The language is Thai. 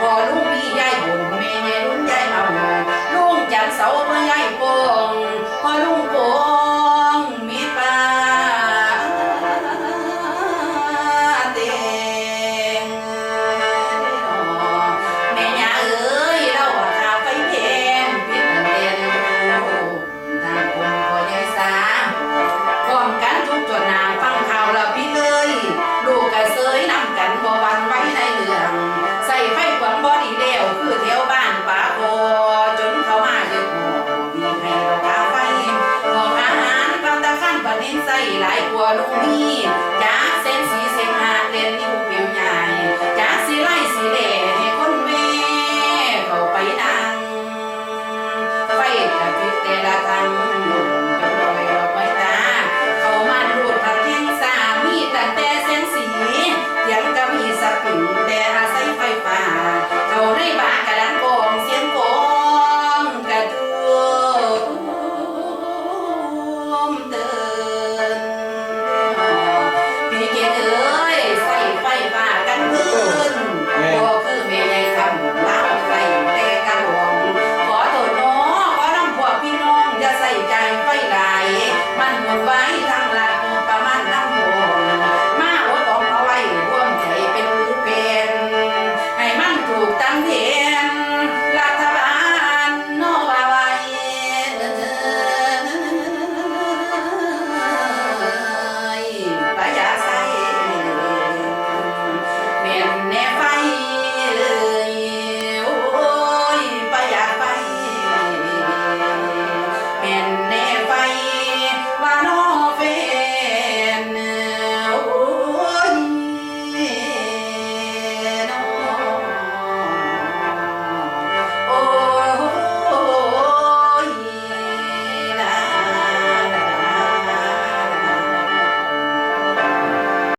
พอลุงมียายบุญแม่ยลุงยายเอานาลุงจันเสาเมื่อยายโก